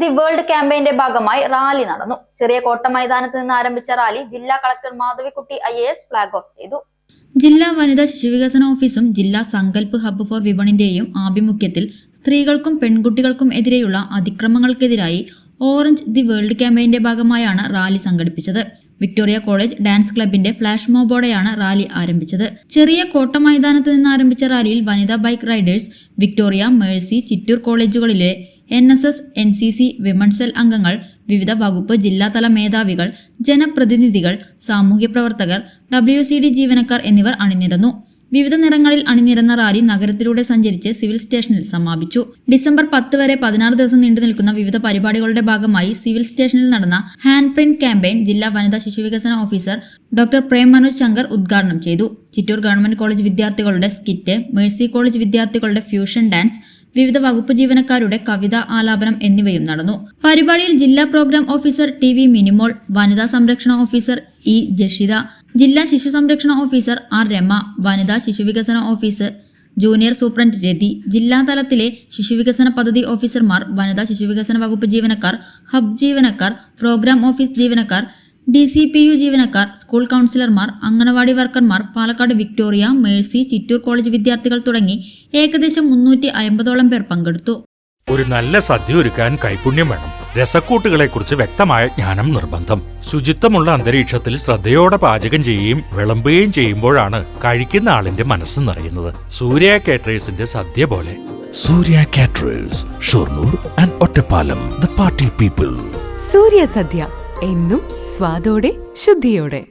The world ക്യാമ്പയിന്റെ ഭാഗമായി rally നടന്നു. ചെറിയ കോട്ട മൈതാനത്ത് നിന്ന് ആരംഭിച്ച റാലി ജില്ലാ collector Madhavikutty I A S flag off ചെയ്തു. ജില്ലാ വനിതാ ശിശുവികസന ഓഫീസും ജില്ലാ സങ്കല്പ് ഹബ്ബ് ഫോർ വിപണിന്റെയും ആഭിമുഖ്യത്തിൽ സ്ത്രീകൾക്കും പെൺകുട്ടികൾക്കും എതിരെയുള്ള അതിക്രമങ്ങൾക്കെതിരായി ഓറഞ്ച് ദി വേൾഡ് ക്യാമ്പയിന്റെ ഭാഗമായാണ് റാലി സംഘടിപ്പിച്ചത്. വിക്ടോറിയ കോളേജ് ഡാൻസ് ക്ലബിന്റെ ഫ്ലാഷ് മോബോടെയാണ് റാലി ആരംഭിച്ചത്. ചെറിയ കോട്ട മൈതാനത്ത് നിന്ന് ആരംഭിച്ച റാലിയിൽ വനിതാ bike riders Victoria Mercy Chittur കോളേജുകളിലെ N S S N C C women cell അംഗങ്ങൾ വിവിധ വകുപ്പ് ജില്ലാതല മേധാവികൾ ജനപ്രതിനിധികൾ സാമൂഹ്യ പ്രവർത്തകർ ഡബ്ല്യു സി ഡി ജീവനക്കാർ എന്നിവർ അണിനിരന്നു. വിവിധ നിറങ്ങളിൽ അണിനിരന്ന റാലി നഗരത്തിലൂടെ സഞ്ചരിച്ച് സിവിൽ സ്റ്റേഷനിൽ സമാപിച്ചു. ഡിസംബർ പത്ത് വരെ പതിനാറ് ദിവസം നീണ്ടു നിൽക്കുന്ന വിവിധ പരിപാടികളുടെ ഭാഗമായി സിവിൽ സ്റ്റേഷനിൽ നടന്ന ഹാൻഡ് പ്രിന്റ് ക്യാമ്പയിൻ ജില്ലാ വനിതാ ശിശുവികസന ഓഫീസർ ഡോക്ടർ പ്രേം മനോജ് ശങ്കർ ഉദ്ഘാടനം ചെയ്തു. ചിറ്റൂർ ഗവൺമെന്റ് കോളേജ് വിദ്യാർത്ഥികളുടെ സ്കിറ്റ് മേഴ്സി കോളേജ് വിദ്യാർത്ഥികളുടെ ഫ്യൂഷൻ ഡാൻസ് വിവിധ വകുപ്പ് ജീവനക്കാരുടെ കവിത ആലാപനം എന്നിവയും നടന്നു. പരിപാടിയിൽ ജില്ലാ programme officer T V Minimol വനിതാ സംരക്ഷണ ഓഫീസർ ഇ ജഷിത ജില്ലാ ശിശു സംരക്ഷണ ഓഫീസർ ആർ രമ വനിതാ ശിശുവികസന ഓഫീസർ ജൂനിയർ സൂപ്രണ്ട് രതി ജില്ലാ തലത്തിലെ ശിശുവികസന പദ്ധതി ഓഫീസർമാർ വനിതാ ശിശുവികസന വകുപ്പ് ജീവനക്കാർ ഹബ് ജീവനക്കാർ പ്രോഗ്രാം ഓഫീസ് ജീവനക്കാർ ഡി സി പി യു ജീവനക്കാർ സ്കൂൾ കൗൺസിലർമാർ anganwadi വർക്കർമാർ Palakkad Victoria Mercy Chittur college വിദ്യാർത്ഥികൾ തുടങ്ങി ഏകദേശം മുന്നൂറ്റി അമ്പതോളം പേർ പങ്കെടുത്തു. ഒരു നല്ല സദ്യ ഒരുക്കാൻ കൈപുണ്യം വേണം. രസക്കൂട്ടുകളെ കുറിച്ച് വ്യക്തമായ ജ്ഞാനം നിർബന്ധം. ശുചിത്വമുള്ള അന്തരീക്ഷത്തിൽ ശ്രദ്ധയോടെ പാചകം ചെയ്യുകയും വിളമ്പുകയും ചെയ്യുമ്പോഴാണ് കഴിക്കുന്ന ആളിന്റെ മനസ്സ് നിറയുന്നത്. സൂര്യ കാറ്ററേഴ്സിന്റെ സദ്യ പോലെ. Surya caterers Shoranur and Ottapalam the party people Surya sadya എന്നും സ്വാദോടെ ശുദ്ധിയോടെ.